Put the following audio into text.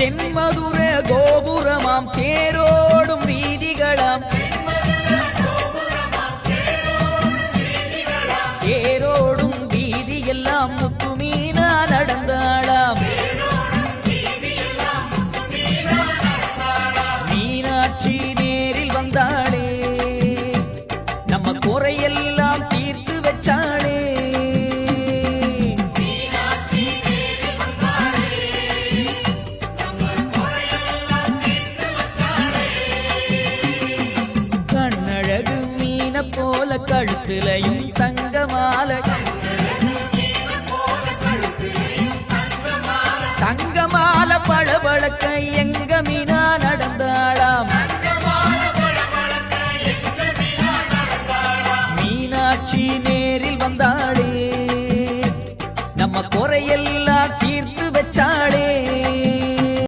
தென்மதுர கோபுரமாம் தேரோடும் வீதிகளாம். தேரோடும் வீதியெல்லாம் முத்துமீனா நடந்தாளாம். மீனாட்சி நேரில் வந்தாளே. நம்ம குறையெல்லாம் போல கழுத்துலையும் தங்க மாலை தங்க மாலை பழபழக்க எங்க மீனா நடந்தாளாம். மீனாட்சி நேரில் வந்தாளே. நம்ம குறையெல்லாம் தீர்த்து வச்சா